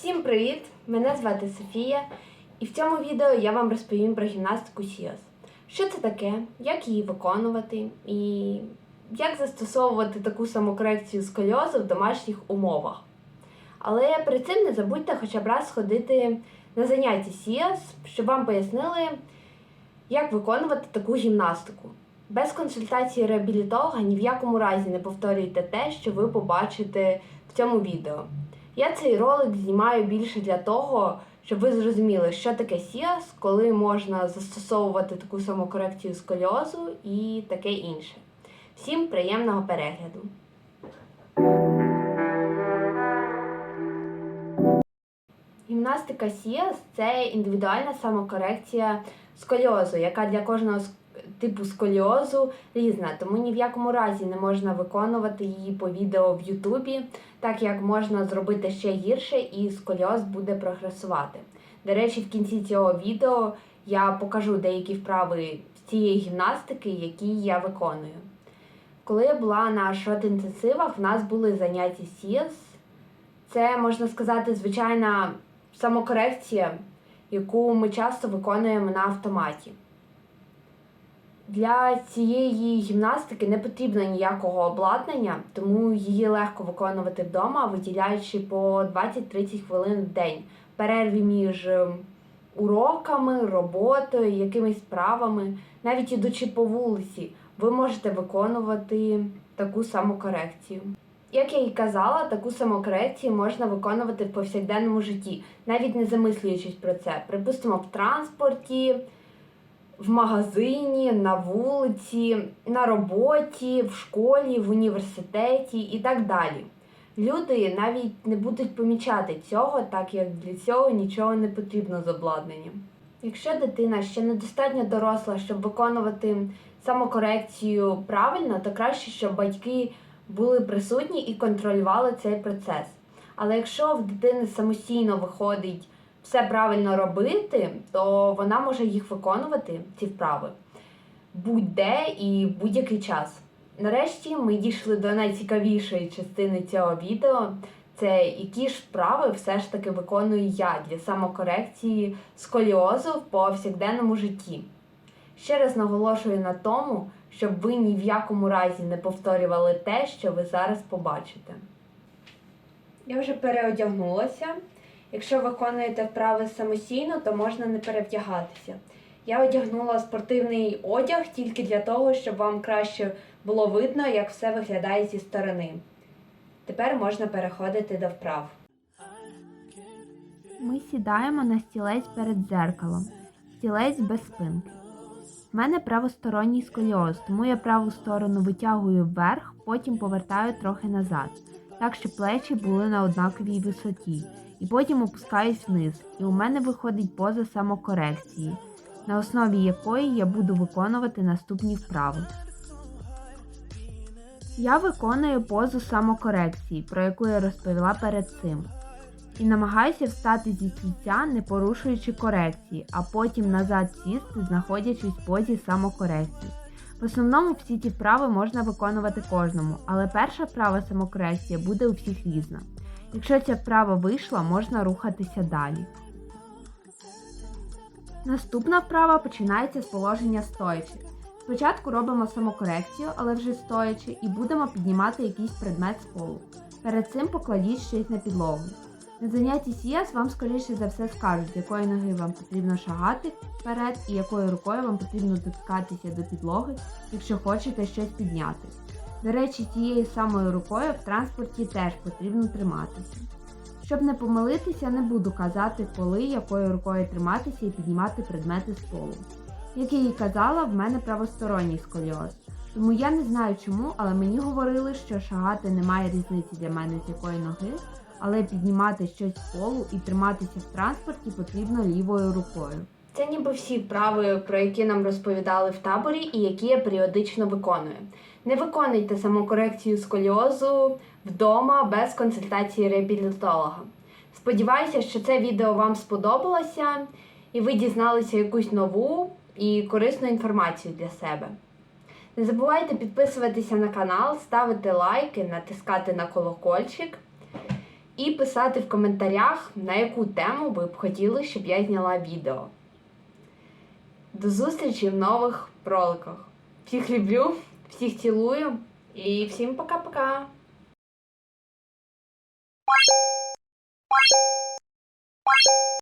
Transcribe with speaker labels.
Speaker 1: Всім привіт! Мене звати Софія, і в цьому відео я вам розповім про гімнастику Сіос. Що це таке, як її виконувати і як застосовувати таку самокорекцію сколіозу в домашніх умовах. Але перед цим не забудьте хоча б раз сходити на заняття Сіос, щоб вам пояснили, як виконувати таку гімнастику. Без консультації реабілітолога ні в якому разі не повторюйте те, що ви побачите в цьому відео. Я цей ролик знімаю більше для того, щоб ви зрозуміли, що таке сіас, коли можна застосовувати таку самокорекцію сколіозу і таке інше. Всім приємного перегляду! Гімнастика сіас це індивідуальна самокорекція сколіозу, яка для кожного типу сколіозу різна, тому ні в якому разі не можна виконувати її по відео в Ютубі, так як можна зробити ще гірше і сколіоз буде прогресувати. До речі, в кінці цього відео я покажу деякі вправи з цієї гімнастики, які я виконую. Коли я була на шот-інтенсивах, в нас були заняття СІС. Це, можна сказати, звичайна самокорекція, яку ми часто виконуємо на автоматі. Для цієї гімнастики не потрібно ніякого обладнання, тому її легко виконувати вдома, виділяючи по 20-30 хвилин в день перерві між ем, уроками, роботою, якимись справами, навіть ідучи по вулиці, ви можете виконувати таку самокорекцію. Як я і казала, таку самокорекцію можна виконувати в повсякденному житті, навіть не замислюючись про це. Припустимо, в транспорті, в магазині, на вулиці, на роботі, в школі, в університеті і так далі. Люди навіть не будуть помічати цього, так як для цього нічого не потрібно з обладнанням. Якщо дитина ще недостатньо доросла, щоб виконувати самокорекцію правильно, то краще, щоб батьки були присутні і контролювали цей процес. Але якщо в дитини самостійно виходить все правильно робити, то вона може їх виконувати, ці вправи, будь-де і будь-який час. Нарешті ми дійшли до найцікавішої частини цього відео. Це які ж вправи все ж таки виконую я для самокорекції сколіозу в повсякденному житті. Ще раз наголошую на тому, щоб ви ні в якому разі не повторювали те, що ви зараз побачите. Я вже переодягнулася. Якщо виконуєте вправи самостійно, то можна не перевдягатися. Я одягнула спортивний одяг тільки для того, щоб вам краще було видно, як все виглядає зі сторони. Тепер можна переходити до вправ. Ми сідаємо на стілець перед дзеркалом. Стілець без спинки. У мене правосторонній сколіоз, тому я праву сторону витягую вверх, потім повертаю трохи назад, так щоб плечі були на однаковій висоті. І потім опускаюсь вниз. І у мене виходить поза самокорекції, на основі якої я буду виконувати наступні вправи. Я виконую позу самокорекції, про яку я розповіла перед цим. І намагаюся встати зі стільця, не порушуючи корекції, а потім назад сісти, знаходячись в позі самокорекції. В основному всі ці вправи можна виконувати кожному, але перша вправа самокорекція буде у всіх різна. Якщо ця вправа вийшла, можна рухатися далі. Наступна вправа починається з положення стоячи. Спочатку робимо самокорекцію, але вже стоячи, і будемо піднімати якийсь предмет з полу. Перед цим покладіть щось на підлогу. На занятті CS вам скоріше за все скажуть, якої ноги вам потрібно шагати вперед і якою рукою вам потрібно доткатися до підлоги, якщо хочете щось підняти. До речі, тією самою рукою в транспорті теж потрібно триматися. Щоб не помилитися, не буду казати, коли якою рукою триматися і піднімати предмети з полу. Як я і казала, в мене правосторонній сколіоз. Тому я не знаю чому, але мені говорили, що шагати немає різниці для мене з якої ноги, але піднімати щось з полу і триматися в транспорті потрібно лівою рукою. Це ніби всі вправи, про які нам розповідали в таборі і які я періодично виконую. Не виконуйте самокорекцію сколіозу вдома без консультації реабілітолога. Сподіваюся, що це відео вам сподобалося і ви дізналися якусь нову і корисну інформацію для себе. Не забувайте підписуватися на канал, ставити лайки, натискати на колокольчик. І писати в коментарях, на яку тему ви б хотіли, щоб я зняла відео. До зустрічі в нових роликах. Всіх люблю, всіх цілую і всім пока-пока!